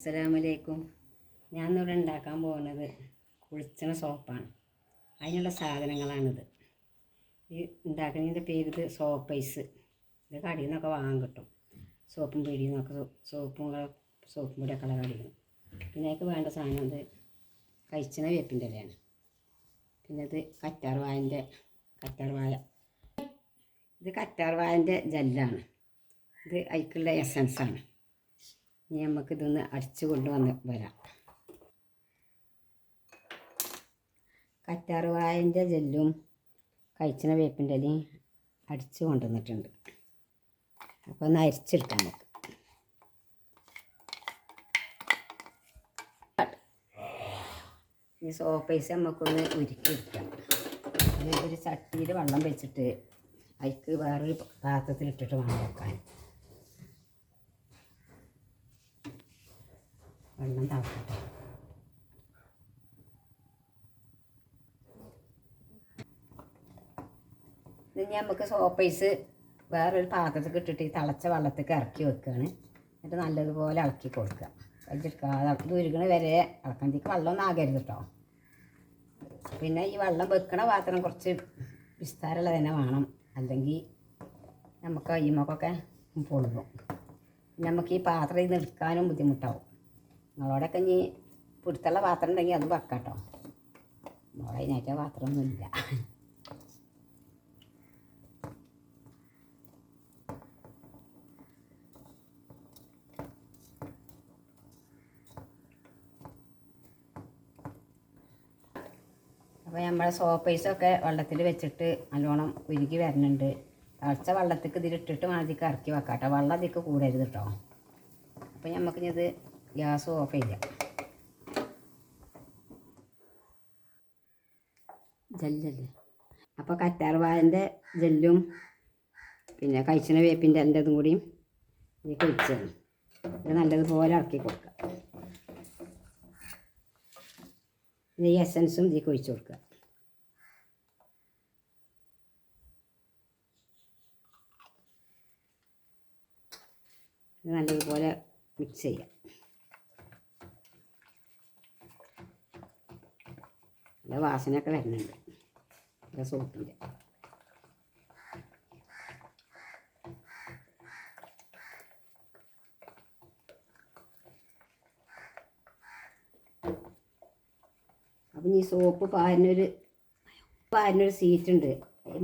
അസ്സലാമലൈക്കും. ഞാൻ ഇവിടെ ഉണ്ടാക്കാൻ പോകുന്നത് കുളിച്ചണ സോപ്പാണ്. അതിനുള്ള സാധനങ്ങളാണിത്. ഈ ഉണ്ടാക്കുന്നതിന്റെ പേര് ഇത് സോപ്പ് ഐസ്. ഇത് കടയിൽ നിന്നൊക്കെ വാങ്ങാൻ കിട്ടും. സോപ്പും പീടിയിൽ നിന്നൊക്കെ സോപ്പും സോപ്പും പൊടിയൊക്കെ ഉള്ള കടയിൽ പിന്നെ അതൊക്കെ വേണ്ട സാധനം ഇത് കഴിച്ചണ വേപ്പിന്റെ ഇലയാണ്. പിന്നെ ഇത് കറ്റാർവായന്റെ കറ്റാർവായ ഇത് കറ്റാർവായന്റെ ജെല്ലാണ്. ഇത് അതിക്കുള്ള എസൻസാണ്. ഇനി നമുക്ക് ഇതൊന്ന് അടിച്ചു കൊണ്ടുവന്ന് വരാം. കറ്റാറുവായന്റെ ജെല്ലും കഴിച്ചണ വേപ്പിന്റെ ഇലയും അടിച്ചു കൊണ്ടുവന്നിട്ടുണ്ട്. അപ്പോൾ ഒന്ന് അരിച്ചെടുക്കാം നമുക്ക്. ഈ സോപ്പ് പൈസ നമുക്കൊന്ന് ഉരുക്കിയെടുക്കാം. ഒരു ചട്ടിയിൽ വെള്ളം വെച്ചിട്ട് അതിക്ക് വേറൊരു പാത്രത്തിലിട്ടിട്ട് വേണം വെക്കാൻ. വെള്ളം തിളക്കട്ടെ. ഇത് നമുക്ക് സോപ്പ് ഐസ് വേറൊരു പാത്രത്തിൽ ഇട്ടിട്ട് ഈ തിളച്ച വെള്ളത്തേക്ക് ഇറക്കി വെക്കുകയാണ് എന്നിട്ട് നല്ലതുപോലെ ഇളക്കി കൊടുക്കുക. കഴിച്ചെടുക്കാതെ ഇത് ഉരുകണ വരെ ഇളക്കാൻ വെള്ളം ആകരുത് കേട്ടോ പിന്നെ ഈ വെള്ളം വെക്കണ പാത്രം കുറച്ച് വിസ്താരമുള്ള തന്നെ വേണം. അല്ലെങ്കിൽ നമുക്ക് അയ്യമ്മക്കൊക്കെ പൊള്ളും. നമുക്ക് ഈ പാത്രം ഇത് എടുക്കാനും ബുദ്ധിമുട്ടാവും. നിങ്ങളോടൊക്കെ ഇനി പിടുത്തുള്ള പാത്രം ഉണ്ടെങ്കിൽ അത് വെക്കാട്ടോ. നമ്മളെ അതിനായിട്ട് പാത്രമൊന്നുമില്ല. അപ്പോൾ നമ്മളെ സോപ്പ് പൈസൊക്കെ വെള്ളത്തിൽ വെച്ചിട്ട് നല്ലോണം ഉരുകി വരുന്നുണ്ട് തിളച്ച വെള്ളത്തേക്ക് ഇതിലിട്ടിട്ട് വേണം ഇതിക്ക് ഇറക്കി വെക്കാം കേട്ടോ വെള്ളം ഇതിക്ക് കൂടരുത് കേട്ടോ അപ്പോൾ നമുക്കിത് ഗ്യാസ് ഓഫ് ചെയ്യാം. ജെല്ലല്ലേ? അപ്പോൾ കറ്റാർവായന്റെ ജെല്ലും പിന്നെ കഴിച്ചണ വേപ്പിന്റെ എന്റെതും കൂടിയും ഇതിലേക്ക് കഴിച്ചത് ഇത് നല്ലതുപോലെ ഇറക്കി കൊടുക്കുക. ഇത് ഈ എസൻസും ഇതിലേക്ക് കുഴിച്ചു കൊടുക്കുക. ഇത് നല്ലതുപോലെ മിക്സ് ചെയ്യാം. നല്ല വാസനയൊക്കെ വരുന്നുണ്ട്. നല്ല സോപ്പിന്റെ. അപ്പം ഈ സോപ്പ് പാരിനൊരു പാരിനൊരു സീറ്റ് ഉണ്ട്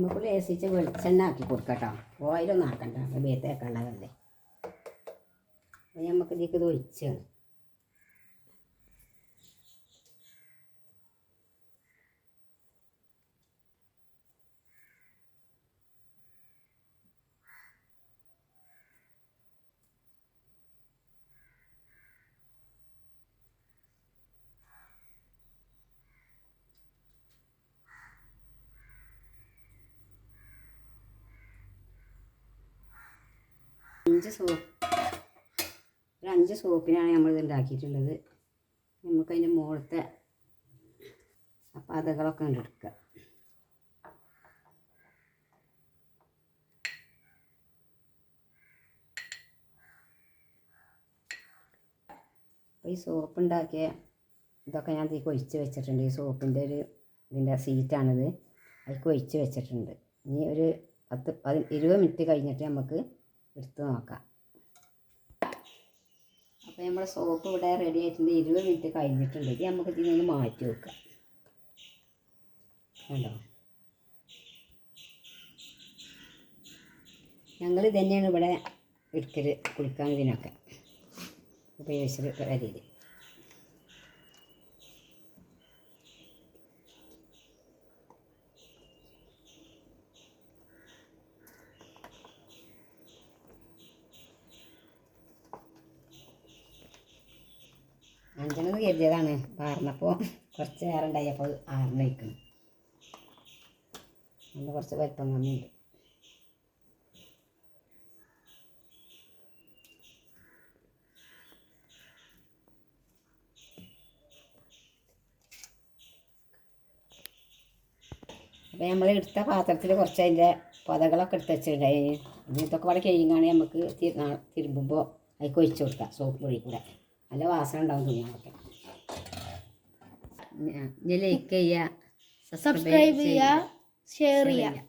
നമുക്ക് ലേസിച്ച് വെളിച്ചെണ്ണ ആക്കി കൊടുക്കട്ടോ. ഓയിലൊന്നും ആക്കണ്ട. അപ്പം നമുക്ക് ഇതിലേക്ക് ഇത് ഒഴിച്ചാണ്. അഞ്ച് സോപ്പ്. ഒരു അഞ്ച് സോപ്പിനാണ് നമ്മളിത് ഉണ്ടാക്കിയിട്ടുള്ളത്. നമുക്കതിന്റെ മുകളിലത്തെ പതകളൊക്കെ എടുക്കുക അപ്പോൾ ഈ സോപ്പ് ഉണ്ടാക്കിയ ഇതൊക്കെ ഞാൻ ഇതിലേക്ക് കൊഴിച്ച് വെച്ചിട്ടുണ്ട്. ഈ സോപ്പിന്റെ ഒരു ഇതിന്റെ സീറ്റാണിത്. അത് കൊഴിച്ച് വെച്ചിട്ടുണ്ട്. ഇനി ഒരു പത്ത് പതി ഇരുപത് മിനിറ്റ് കഴിഞ്ഞിട്ട് നമുക്ക് എടുത്ത് നോക്കാം. അപ്പോൾ നമ്മുടെ സോപ്പ് ഇവിടെ റെഡി ആയിട്ടുണ്ട്. ഇരുപത് മിനിറ്റ് കഴിഞ്ഞിട്ടുണ്ട്. ഇത് നമുക്ക് ഇതിനൊന്ന് മാറ്റി വെക്കാം. കണ്ടോ? ഞങ്ങൾ തന്നെയാണ് ഇവിടെ എടുക്കൽ കുളിക്കാൻ ഇതിനൊക്കെ. ഉപയോഗിച്ചത് വരിയത് അഞ്ചെണ്ണത് കരുതിയതാണ്. പാർന്നപ്പോൾ കുറച്ച് നേരം ഉണ്ടായപ്പോൾ ആറിന് വയ്ക്കണം അന്ന് കുറച്ച് വലിപ്പം കമ്മിയുണ്ട്. അപ്പോൾ നമ്മൾ എടുത്ത പാത്രത്തിൽ കുറച്ച് അതിന്റെ പൊതകളൊക്കെ എടുത്ത് വെച്ചിട്ടുണ്ടായി ഇതൊക്കെ ഇവിടെ കഴിയുകയാണെങ്കിൽ നമുക്ക് തിരുമ്പുമ്പോൾ അതിൽ കൊഴിച്ച് കൊടുക്കാം. സോപ്പ് പൊടി കൂടെ. നല്ല വാസന ഉണ്ടാവും തുണികളൊക്കെ. ലൈക്ക് ചെയ്യുക സബ്സ്ക്രൈബ് ചെയ്യുക ഷെയർ ചെയ്യുക